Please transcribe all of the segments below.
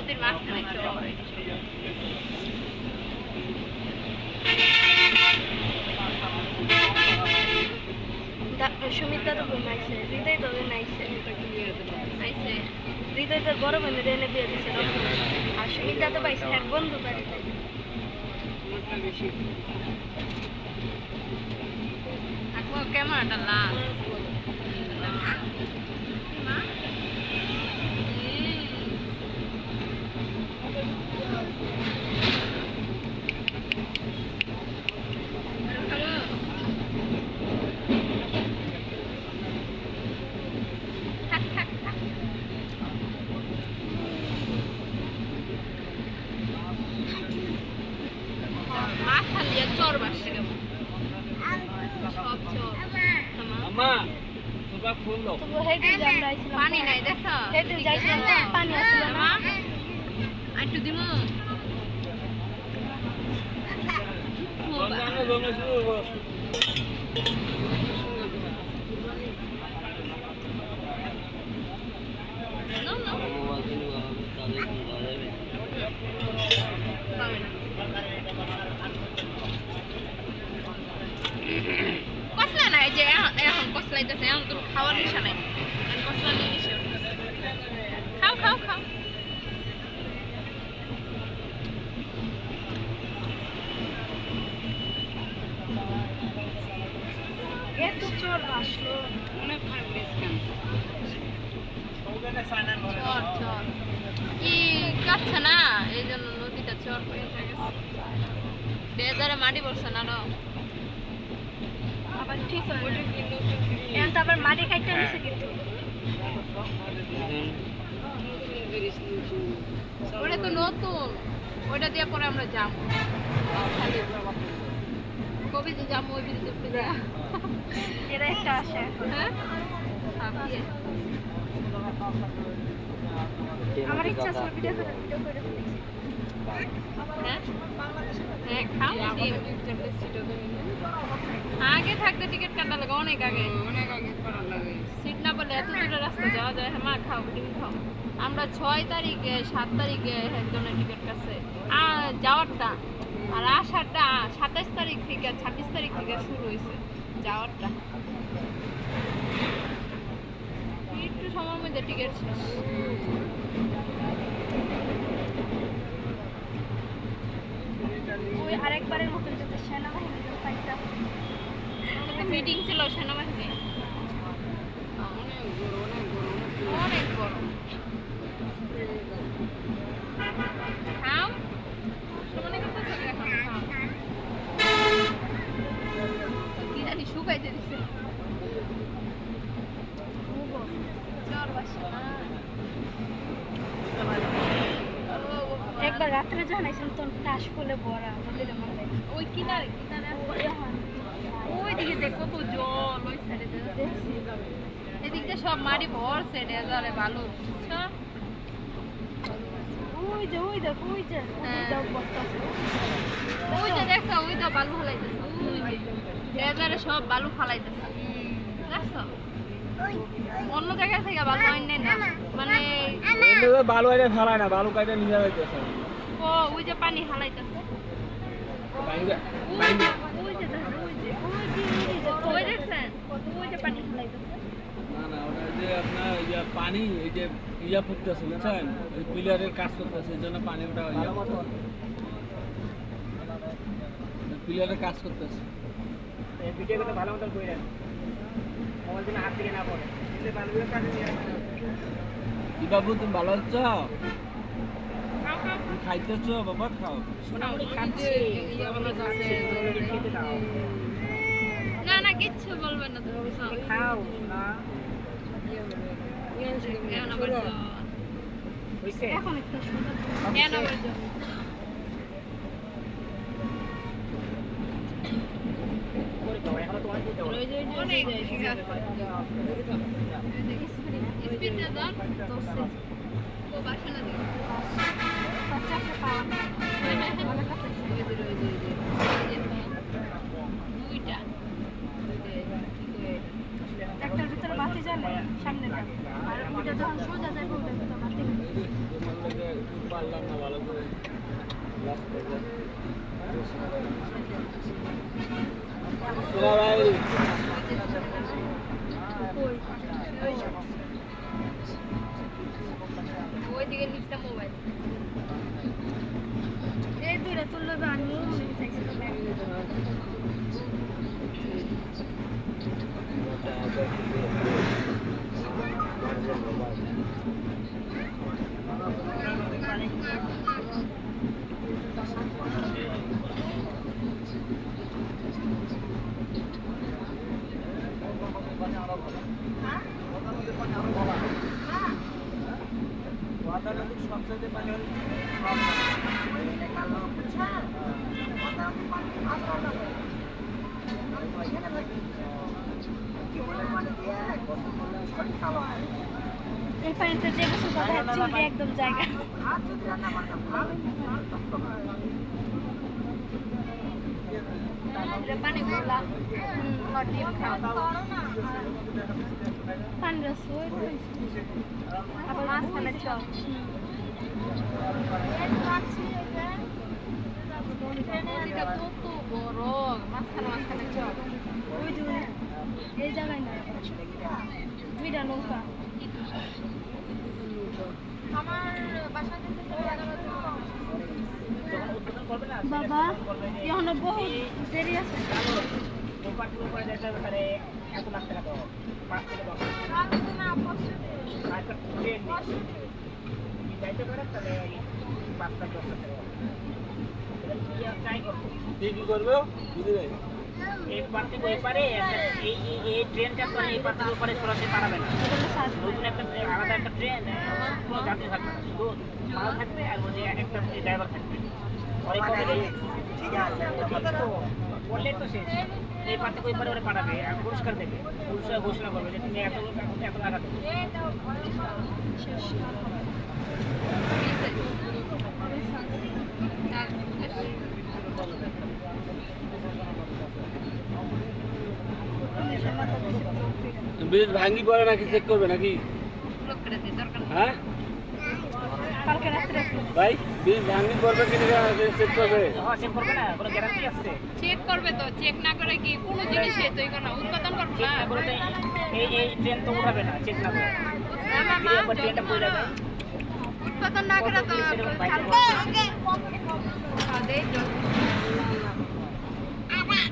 নদীর মাঝখানে চর সুমিতা তো বোন হৃদয় তো হৃদয় তোর বড় এনে বিয়ে দিছে আর সুমিতা তো পাইছে এক বন্ধু বাড়িতে। আকো ক্যামেরাটা লাল মা থাক থাক থাক খালিয়ে চর বাসছে কেমন? সব চর আম্মা তোমরা ফোন দাও তো হেদিন যে আমরা আইছিলাম পানি নাই দেখছ? হেদিন যাইছিলাম পানি আসলো না। একটু দিমু রমজানে রমজান শুরু করো No, no. পাবে না। কসলা নাই যে এখন এখন কসলাইতেছে এখন তোর খাওয়ার নেশা নাই এখন নিয়ে নেশা খাও খাও খাও। এত চোর আসলো। অনেক খারাপ কেন? চর চর ই কাটছে না? এই জন্য নদীটা চর হয়ে গেছে। বেজারে মাটি পড়ছে না আবার ঠিক হয়। এখন তো আবার মাটি খাইতে নিছে কিন্তু ওটা তো নতুন ওইটা দিয়ে পরে আমরা যাব কবে যে যাব ওই উপরে এরা একটা আসে হ্যাঁ ভাবিয়ে। আমার ইচ্ছা আছে ভিডিও করে ভিডিও করে হ্যাঁ হ্যাঁ খাও ডিম। আগে থাকতে টিকিট কাটা লাগে অনেক আগে। অনেক আগে লাগে। সিট না পেলে এত দূরে রাস্তা যাওয়া যায়? হ্যাঁ মা খাও ডিম খাও। আমরা ছয় তারিখে সাত তারিখে একজনের টিকিট কাছে আর যাওয়ারটা। আর আসারটা সাতাইশ তারিখ থেকে ছাব্বিশ তারিখ থেকে শুরু হয়েছে যাওয়ারটা। একটু সময়ের মধ্যে টিকিট শেষ। ওই আরেকবারের মতন যাতে সেনাবাহিনীর ফাইটটা মিটিং ছিল সেনাবাহিনী রাত্রে তখন কাশ ফুলে ভরা আমাদের মাথায় ওই কিনারে কিনারে আছে। ওই দিকে দেখ কত জল ওই সাইডে এদিকটা সব মাটি ভরছে ডেজারে ভালো ওই যে ওই দেখ ওই যে হ্যাঁ। ওই দেখ বর্তাছে ওই যে দেখছ ওই তো বালু ফালাইতেছে। ওই ডেজারে সব বালু ফালাইতেছে। দেখছ? অন্য জায়গা থেকে বালু আইন না। মানে বালু আইনে ফেলায় না বালু কাইটা নিয়ে যাইতেছে। ও ওই যে পানি হালাইতেছে। যে ওই যে দেখ ওই যে ওই যে ওই যে ওই দেখছেন? ওই যে পানি না না যে আপনার ইয়া পানি এই যে ইয়া পড়তেছে বুঝছেন? ওই পিলারের কাজ করতেছে এই জন্য পানি ওটা পিলারের কাজ করতেছে। ভিডিও ভালো মতো করে মোবাইল দিলে হাত থেকে না পড়ে। বাবু তুমি ভালো আছো? খাইতেছো বাবা খাও না না কিচ্ছু বলবেন না তুমি খাও না এখন আবার জ্বর। হইছে এখন একটা সুন্দর এখন আবার জ্বর। করে দাও পারলাম না ভালো করে। লাস্ট এই পানিতে যে কিছু কথা চুলবে একদম জায়গা। পানি গোলা খাও পানিটা সই আবার মাঝখানে চপ। বাবা এখনও বহুত দেরি আছে। দোকান শুরু করে যেতে হবে এত লাখ টাকা তো পাঁচ থেকে দশ কি কি করবে? বুঝি ভাই? এই পার থেকে ওই পারে একটা- এই এই- এই ট্রেনটা তো এই পার থেকে ওই পারে সরাসরি পারাবে না। নতুন একটা ট্রেন আলাদা একটা ট্রেন কোনো যাত্রী থাকবে না। শুধু মাল থাকবে আর ওই যে একটা ড্রাইভার থাকবে। ঠিক আছে বললেই তো শেষ। এই পার থেকে ওই পারে ওরা পাঠাবে আর পুরস্কার দেবে। পুরস্কার ঘোষণা করবে যে তুমি এত এত টাকা দেবে। ব্রিজ ভাঙ্গি পড়ে নাকি চেক করবে নাকি? হ্যাঁ? ভাই ব্রিজ ভাঙ্গি পড়বে কি চেক করবে? হ্যাঁ চেক করবে না কোনো গ্যারান্টি আছে? চেক করবে তো চেক না করে কি কোনো জিনিসে তো এগুলো না উৎপাদন করব এই এই ট্রেন তো উঠাবে না চেক না করে। আমার মা ট্রেনটা পড়ে যায় উৎপাদন না করে তো। হ্যাঁ।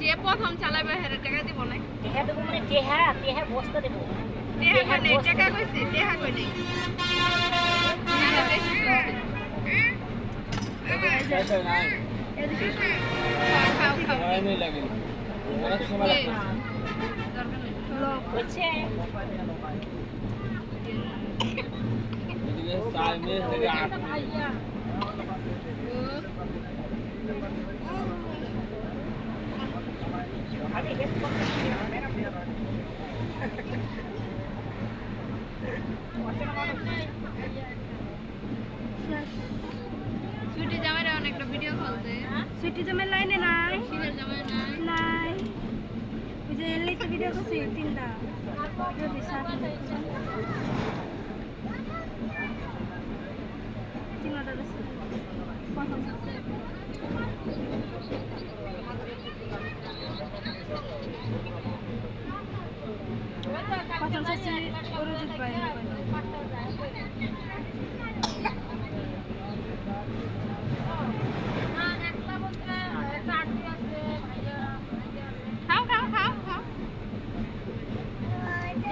যে প্রথম চালাবে হেরে টাকা দিব না টেহা দেবো মানে টেহা টেহা বস্তা দেবো। টেহা বস্তা টাকা। কইছি? টেহা কই নেই? অনেক সময় লাগবে। দরকার নেই লোক হচ্ছে এদিকে চার মিনিট থেকে আট আমি হেল্প করতে শেষ ছুটি জামাইরা অনেকটা ভিডিও কলতে সিটি জমের লাইনে নাই। সিলের জামাই নাই নাই। ওই যে এলেই তো ভিডিও করছি তিনটা। যদি সাত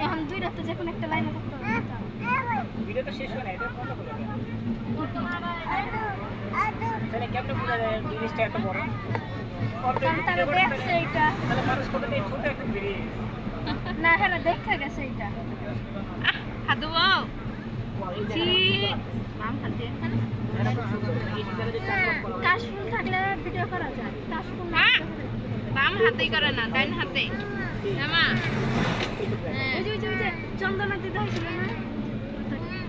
এখন দুই রাতে যে কোনো একটা লাইনে থাকতে হবে ভিডিও তো শেষ হয় না এটা বন্ধ করে তাহলে কেমনে বোঝা যায়? ব্রিজটা এত বড়। কারণ তারা দেখছে এইটা। তাহলে মানুষ কোথাও থেকে ছোট একটা ব্রিজ না হ্যাঁ দেখা গেছে এইটা। আহ হাত ধোবো খাতে কাশফুল থাকলে ভিডিও করা যায়। কাশফুল হ্যাঁ বাম হাতেই করে না ডাইন হাতে। জামা। হ্যাঁ ওই যে ওই যে চন্দনা দিদা হয়েছিল না?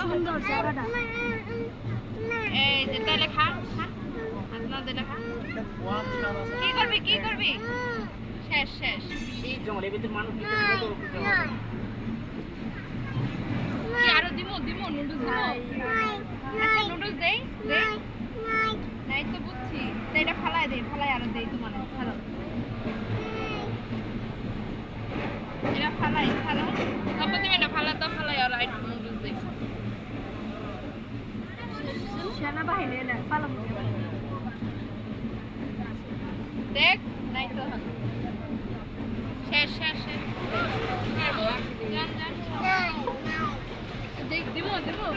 সুন্দর জায়গাটা এই যে দিলে কি করবি কি করবি শেষ শেষ সেই জঙ্গল এর মানুষ আরও দিমো দিমো, নুডলস দিমো। দেই নাই তো বুঝছি এটা ফালাই দেই ফালাই আরও দেই তোমার, ছাড়ো। এটা ফালাই ফালাই তারপর তুমি এটা ফালাই তো ফালাই আর আইট নুডলস দেই সেনাবাহিনী, এলে পালাম দেখ নাই তো শেষ শেষ শেষ। দেখ দিমো দিমো